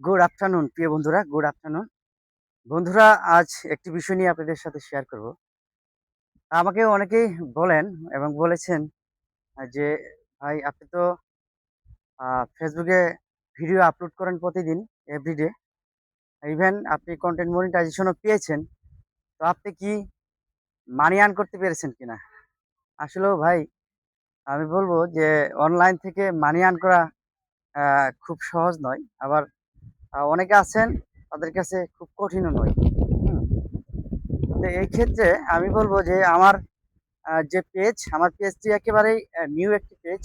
Good afternoon প্রিয় বন্ধুরা good afternoon বন্ধুরা, আজ একটি বিষয় নিয়ে আপনাদের সাথে শেয়ার করব। আমাকে অনেকেই বলেন এবং বলেছেন যে, ভাই, আপনি তো ফেসবুকে ভিডিও আপলোড করেন প্রতিদিন এভরিডে ইভেন আপনি কন্টেন্ট মনিটাইজেশনও পেয়েছেন। তো আপনি কি মানি আর্ন করতে পেরেছেন কিনা? আসলেও ভাই, আমি বলব যে অনলাইন থেকে মানি আর্ন করা খুব সহজ নয়। আবার অনেকে আছেন, তাদের কাছে খুব কঠিনও নয়। তো এই ক্ষেত্রে আমি বলব যে আমার যে পেজ আমার পেজটি একেবারেই নিউ একটি পেজ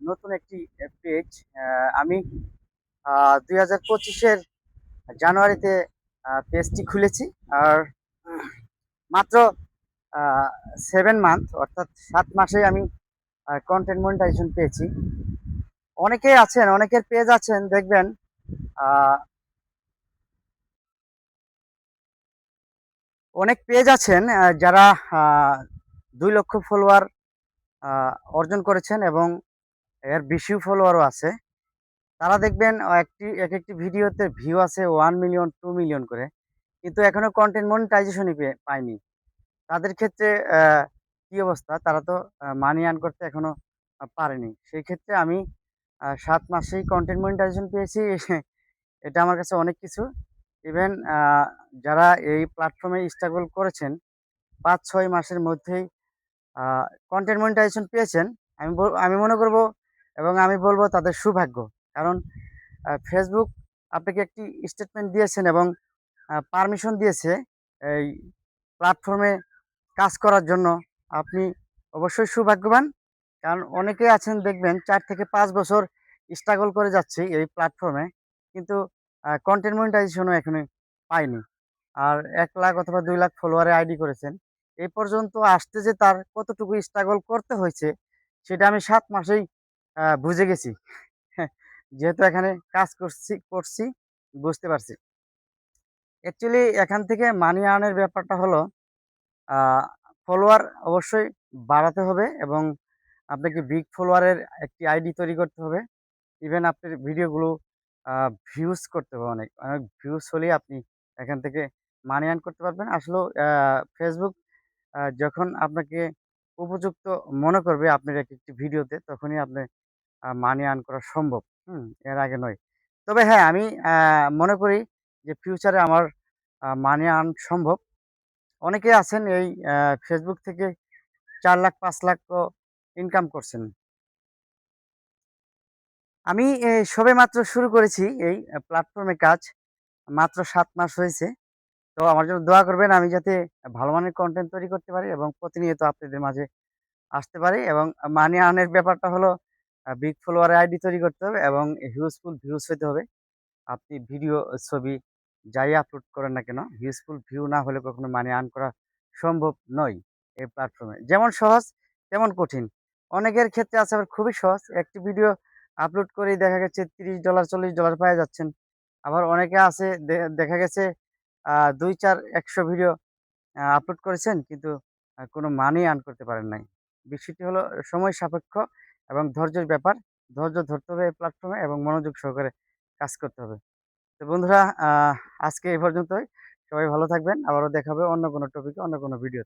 নতুন একটি পেজ আমি দুই হাজার পঁচিশের জানুয়ারিতে পেজটি খুলেছি। আর মাত্র সেভেন মান্থ অর্থাৎ সাত মাসে আমি কন্টেন্ট মনিটাইজেশন পেয়েছি। অনেকেই আছেন, অনেকের পেজ আছেন, দেখবেন অনেক পেজ আছেন যারা দুই লক্ষ ফলোয়ার অর্জন করেছেন এবং এর বেশিও ফলোয়ারও আছে। তারা দেখবেন একটি এক একটি ভিডিওতে ভিউ আছে ওয়ান মিলিয়ন টু মিলিয়ন করে। কিন্তু এখনও কন্টেন্ট মনিটাইজেশনই পায়নি। তাদের ক্ষেত্রে কি অবস্থা? তারা তো মানি আর্ন করতে এখনও পারেনি। সেই ক্ষেত্রে আমি সাত মাসেই কন্টেন্ট মনিটাইজেশন পেয়েছি। এটা আমার কাছে অনেক কিছু। ইভেন যারা এই প্ল্যাটফর্মে স্ট্রাগল করেছেন পাঁচ ছয় মাসের মধ্যেই কন্টেন্ট মনিটাইজেশন পেয়েছেন, আমি আমি মনে করব এবং আমি বলব তাদের সৌভাগ্য। কারণ ফেসবুক আপনাকে একটি স্টেটমেন্ট দিয়েছেন এবং পারমিশন দিয়েছে এই প্ল্যাটফর্মে কাজ করার জন্য। আপনি অবশ্যই সৌভাগ্যবান, কারণ অনেকে আছেন দেখবেন, চার থেকে পাঁচ বছর স্ট্রাগল করে যাচ্ছে এই প্ল্যাটফর্মে কিন্তু কন্টেন্ট মনিটাইজেশনও এখনও পায়নি আর এক লাখ অথবা দুই লাখ ফলোয়ারে আইডি করেছেন। এই পর্যন্ত আসতে যে তার কতটুকু স্ট্রাগল করতে হয়েছে, সেটা আমি সাত মাসেই বুঝে গেছি। যেহেতু এখানে কাজ করছি করছি, বুঝতে পারছি। অ্যাকচুয়ালি এখান থেকে মানি আর্নের ব্যাপারটা হলো ফলোয়ার অবশ্যই বাড়াতে হবে এবং আপনাকে বিগ ফলোয়ারের একটি আইডি তৈরি করতে হবে। ইভেন আপনার ভিডিওগুলো ভিউজ করতে হবে অনেক। অনেক ভিউজ হলেই আপনি এখান থেকে মানি আর্ন করতে পারবেন। আসলেও ফেসবুক যখন আপনাকে উপযুক্ত মনে করবে আপনার এক একটি ভিডিওতে, তখনই আপনি মানি আর্ন করা সম্ভব। হুম, এর আগে নয়। তবে হ্যাঁ আমি মনে করি যে ফিউচারে আমার মানি আর্ন সম্ভব। অনেকে আছেন এই ফেসবুক থেকে চার লাখ, পাঁচ লাখ ইনকাম করছেন। আমি সবে মাত্র শুরু করেছি এই প্ল্যাটফর্মে কাজ। মাত্র সাত মাস হয়েছে। তো আমার জন্য দোয়া করবেন আমি যাতে ভালো মানের কন্টেন্ট তৈরি করতে পারি এবং প্রতিনিয়ত আপনাদের মাঝে আসতে পারি এবং মানি আর্নের ব্যাপারটা হলো বিগ ফলোয়ার আইডি তৈরি করতে হবে এবং হিউজফুল ভিউজ হতে হবে। আপনি ভিডিও ছবি যাই আপলোড করেন না কেন হিউজফুল ভিউ না হলে কখনো মানি আর্ন করা সম্ভব নয় এই প্ল্যাটফর্মে যেমন সহজ, তেমন কঠিন। অনেকের ক্ষেত্রে আছে আবার খুবই সহজ। একটি ভিডিও আপলোড করেই দেখা গেছে তিরিশ ডলার চল্লিশ ডলার পাওয়া যাচ্ছেন। আবার অনেকে আছে দেখা গেছে দুই চার, একশো ভিডিও আপলোড করেছেন, কিন্তু কোনো মানি আর্ন করতে পারেন নাই। বিষয়টি হলো সময় সাপেক্ষ এবং ধৈর্যের ব্যাপার। ধৈর্য ধরতে হবে এই প্ল্যাটফর্মে এবং মনোযোগ সহকারে কাজ করতে হবে। তো বন্ধুরা আজকে এই পর্যন্তই। সবাই ভালো থাকবেন। আবারও দেখাবে অন্য কোনো টপিকে অন্য কোনো ভিডিও